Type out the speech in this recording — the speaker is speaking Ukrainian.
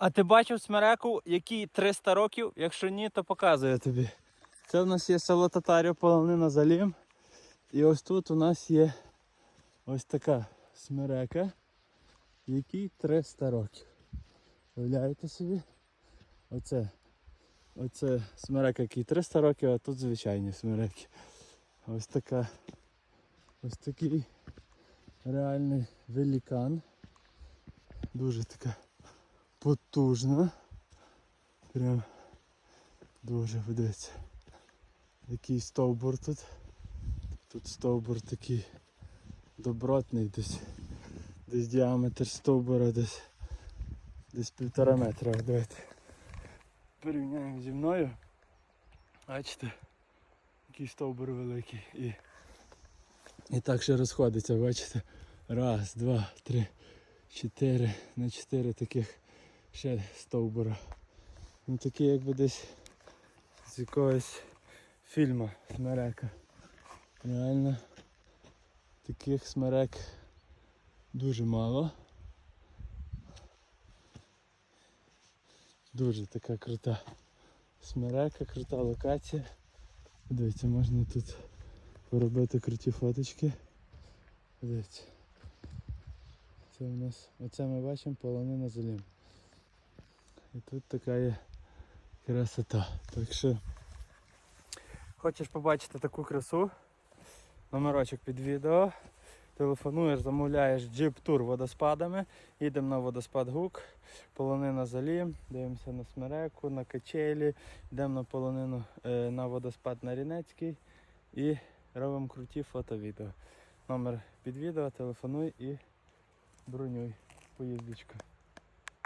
А ти бачив смереку, який 300 років? Якщо ні, то показую тобі. Це в нас є село Татарів, полонина Залім. І ось тут у нас є ось така смерека, якій 300 років. Уявляєте собі? Оце. Оце смерека, який 300 років, а тут звичайні смереки. Ось така. Ось такий реальний великан. Дуже така потужна. Прям дуже подивіться. Який стовбур тут. Тут стовбур такий добротний десь. Десь діаметр стовбура десь десь півтора метра. Давайте порівняємо зі мною. Бачите, який стовбур великий. І, і так ще розходиться, бачите? Раз, два, три, чотири. На чотири таких ще стовбура. Ну такі якби десь з якогось фільму смерека. Реально таких смерек дуже мало. Дуже така крута смерека, крута локація. Дивіться, можна тут поробити круті фоточки. Дивіться. Це у нас, оце ми бачимо полонина зелім. І тут така є красота. Так що хочеш побачити таку красу, номерочок під відео. Телефонуєш, замовляєш джип-тур водоспадами, їдемо на водоспад Гук, полонина Залім, дивимося на Смереку, на качелі, йдемо на полонину е, на водоспад на Рінецький і робимо круті фото-відео. Номер під відео, телефонуй і бронюй поїздочку.